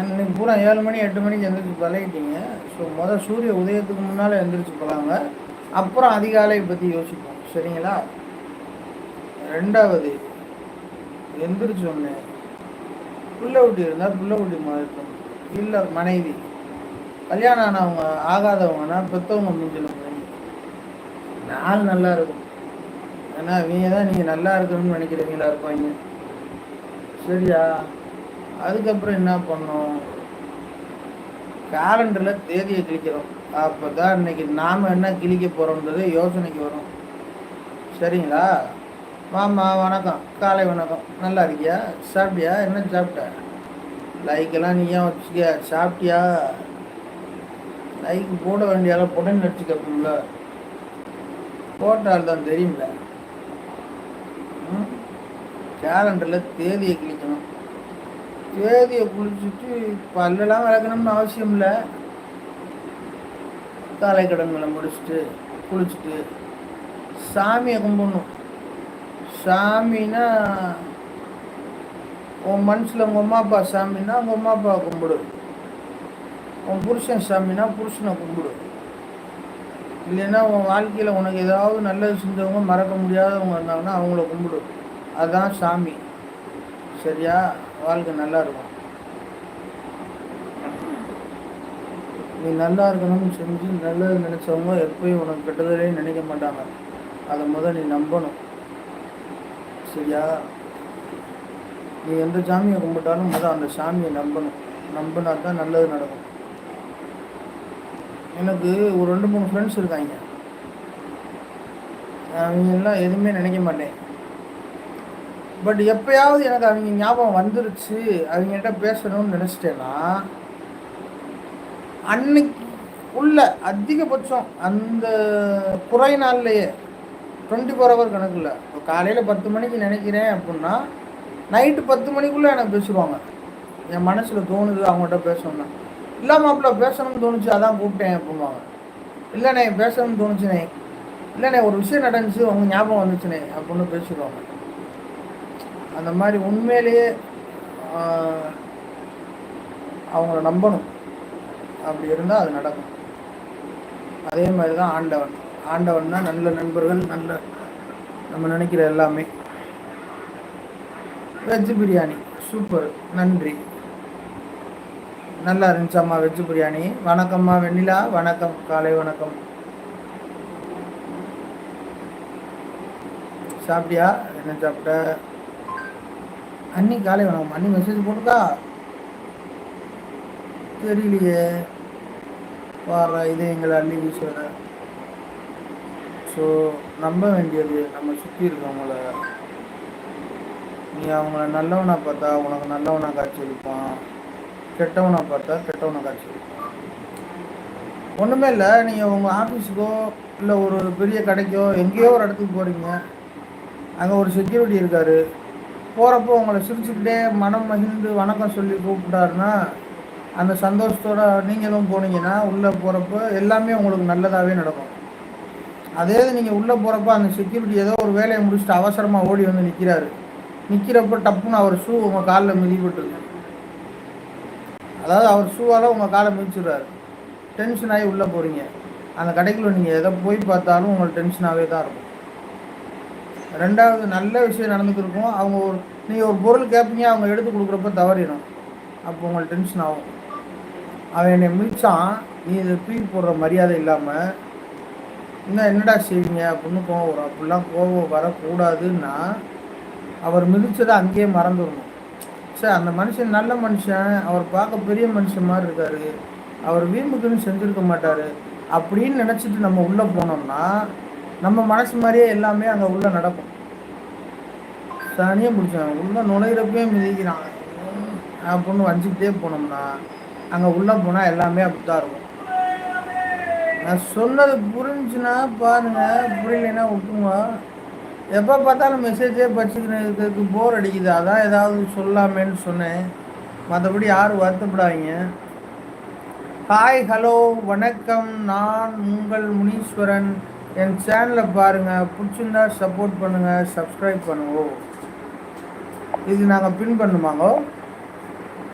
இன்னைக்கு பூரா ஏழு மணி எட்டு மணிக்கு எந்திரிச்சு பழகிட்டீங்க. ஸோ முதல் சூரிய உதயத்துக்கு முன்னால் எந்திரிச்சு போகலாங்க அப்புறம் அதிகாலை பற்றி யோசிப்போம். சரிங்களா? ரெண்டாவது எந்திரிச்சோடனே பிள்ளை குட்டி இருந்தால் பிள்ளை குட்டி மாறிட்டோம் இல்லை மனைவி. கல்யாணம் ஆனவங்க ஆகாதவங்கன்னா பெற்றவங்க முடிஞ்சிடும் நாள் நல்லா இருக்கும். ஏன்னா இவங்க தான் நீங்கள் நல்லா இருக்கணும்னு நினைக்கிறீங்களா இருப்பாங்க சரியா? அதுக்கப்புறம் என்ன பண்ணோம்? கேலண்டரில் தேதியை கிழிக்கிறோம். அப்போ தான் இன்னைக்கு நாம் என்ன கிழிக்க போகிறோன்றது யோசனைக்கு வரும். சரிங்களா? மாமா வணக்கம். காலை வணக்கம். நல்லா இருக்கியா? சாப்பிட்டியா? என்ன சாப்பிட்ட? லைக்கெல்லாம் நீ ஏன் வச்சுக்க. சாப்பிட்டியா? லைக் போட வேண்டியால புடன் நடிச்சுக்கப்பும்ல போட்டால் தான் தெரியும்ல. கேலண்டரில் தேதியை கிழிக்கணும். தேதியை குளிச்சுட்டு பல்லெல்லாம் விளக்கணும்னு அவசியம் இல்லை. காலை கடன்களை முடிச்சுட்டு குளிச்சுட்டு சாமியை கும்பிடணும். சாமின்னா உன் மனசில் உங்கள் அம்மா அப்பா சாமின்னா உங்கள் அம்மா அப்பாவை கும்பிடு. உன் புருஷன் சாமின்னா புருஷனை கும்பிடு. இல்லைன்னா உன் வாழ்க்கையில் உனக்கு ஏதாவது நல்லது செஞ்சவங்க மறக்க முடியாதவங்க இருந்தாங்கன்னா அவங்கள கும்பிடு. அதுதான் சாமி. சரியா? வாழ்க்கை நல்லா இருக்கும். நீ நல்லா இருக்கணும்னு செஞ்சு நல்லது நினச்சவங்க எப்பயும் உனக்கு கெட்டதலே நினைக்க மாட்டாங்க. அதை முதல் நீ நம்பணும். சரியா? நீ எந்த சாமியை கும்பிட்டாலும் முதல் அந்த சாமியை நம்பணும். நம்பினா தான் நல்லது நடக்கும். எனக்கு ஒரு ரெண்டு மூணு ஃப்ரெண்ட்ஸ் இருக்காங்க. அவங்க எல்லாம் எதுவுமே நினைக்க மாட்டேன். பட் எப்பயாவது எனக்கு அவங்க ஞாபகம் வந்துருச்சு அவங்ககிட்ட பேசணும்னு நினச்சிட்டேன்னா அன்னைக்கு உள்ள அதிகபட்சம் அந்த குறை நாள்லையே டுவெண்ட்டி ஃபோர் ஹவர் கணக்கு இல்லை இப்போ காலையில் பத்து மணிக்கு நினைக்கிறேன் அப்படின்னா நைட்டு பத்து மணிக்குள்ளே எனக்கு பேசுவாங்க என் மனசில் தோணுது அவங்கள்ட்ட பேசணும்னா. இல்லை மாப்பிள்ள பேசணும்னு தோணுச்சு அதான் கூப்பிட்டேன் அப்படிம்பாங்க இல்லைண்ணே பேசணும்னு தோணுச்சுனே. இல்லைண்ணே ஒரு விஷயம் நடந்துச்சு அவங்க ஞாபகம் வந்துச்சுனே அப்படின்னு பேசிடுவாங்க. அந்த மாதிரி உண்மையிலேயே அவங்கள நம்பணும். அப்படி இருந்தால் அது நடக்கும். அதே மாதிரி தான் ஆண்டவன். ஆண்டவன் தான் நல்ல நண்பர்கள் நல்ல நம்ம நினைக்கிற எல்லாமே. வெஜ் பிரியாணி சூப்பர் நன்றி. நல்லா இருந்துச்சாம்மா வெஜ் பிரியாணி. வணக்கம்மா வெண்ணிலா வணக்கம். காலை வணக்கம். சாப்பிட்டியா? என்ன சாப்பிட்ட? அன்னி காலை வணக்கம். அன்னி மெசேஜ் போட்டுக்கா? தெரியலையே. வர இது எங்களை அள்ளி வீசுவத ஸோ நம்ப வேண்டியது நம்ம சுற்றி இருக்கவங்கள. நீ அவங்கள நல்லவனாக பார்த்தா உனக்கு நல்லவனாக காட்சி அளிப்பான். கெட்டவனாக பார்த்தா கெட்டவனை காட்சி அளிப்பான். ஒன்றுமே இல்லை நீங்கள் உங்கள் ஆஃபீஸுக்கோ இல்லை ஒரு பெரிய கடைக்கோ எங்கேயோ ஒரு இடத்துக்கு போகிறீங்க அங்கே ஒரு செக்யூரிட்டி இருக்கார். போகிறப்போ உங்களை சிரிச்சுக்கிட்டே மனம் மகிழ்ந்து வணக்கம் சொல்லி கூப்பிட்டாருன்னா அந்த சந்தோஷத்தோட நீங்களும் போனீங்கன்னா உள்ளே போகிறப்ப எல்லாமே உங்களுக்கு நல்லதாகவே நடக்கும். அதே நீங்கள் உள்ளே போகிறப்ப அந்த செக்யூரிட்டி ஏதோ ஒரு வேலையை முடிச்சுட்டு அவசரமாக ஓடி வந்து நிற்கிறாரு நிற்கிறப்ப டப்புன்னு அவர் ஷூ உங்கள் காலில் மிதிப்பட்டுருக்கு அதாவது அவர் ஷூவால் உங்கள் காலை மிதிச்சிடுறாரு. டென்ஷன் ஆகி உள்ளே போகிறீங்க அந்த கடைக்குள்ளே நீங்கள் எதை போய் பார்த்தாலும் உங்களுக்கு டென்ஷனாகவே தான் இருக்கும். ரெண்டாவது நல்ல விஷயம் நடந்துக்கிருக்கும். அவங்க ஒரு நீங்கள் ஒரு பொருள் கேட்பீங்க அவங்க எடுத்து கொடுக்குறப்ப தவறிடும். அப்போ உங்களுக்கு டென்ஷன் ஆகும். அவன் என்னை மிதிச்சான் நீ இதை தூக்கி போடுற மரியாதை இல்லாமல் இன்னும் என்னடா செய்வீங்க? அப்படின்னு கோவம் வரும். அப்படிலாம் கோவம் வரக்கூடாதுன்னா அவர் மிதிச்சதை அங்கேயே மறந்துடணும். சார் அந்த மனுஷன் நல்ல மனுஷன் அவர் பார்க்க பெரிய மனுஷன் மாதிரி இருக்கார். அவர் வீம்புக்குன்னு செஞ்சுருக்க மாட்டார். அப்படின்னு நினச்சிட்டு நம்ம உள்ளே போனோம்னா நம்ம மனசு மாதிரியே எல்லாமே அங்கே உள்ளே நடக்கும். சனியாக பிடிச்சாங்க உள்ளே நுழையிறப்பே மிதிக்கிறான் அப்படின்னு வஞ்சிக்கிட்டே போனோம்னா அங்கே உள்ளே போனால் எல்லாமே அப்படி தான் இருக்கும். நான் சொன்னது புரிஞ்சுன்னா பாருங்க. புரியலைன்னா விட்டுங்க எப்போ பார்த்தாலும் மெசேஜே படிச்சுக்கிறதுக்கு போர் அடிக்குது. அதான் ஏதாவது சொல்லாமேன்னு சொன்னேன். மற்றபடி யாரும் வருத்தப்படாதீங்க. ஹாய் ஹலோ வணக்கம். நான் உங்கள் முனீஸ்வரன். என் சேனலை பாருங்கள் பிடிச்சிருந்தா சப்போர்ட் பண்ணுங்கள் சப்ஸ்கிரைப் பண்ணுவோம் இது நாங்கள் பின் பண்ணுமாங்கோ?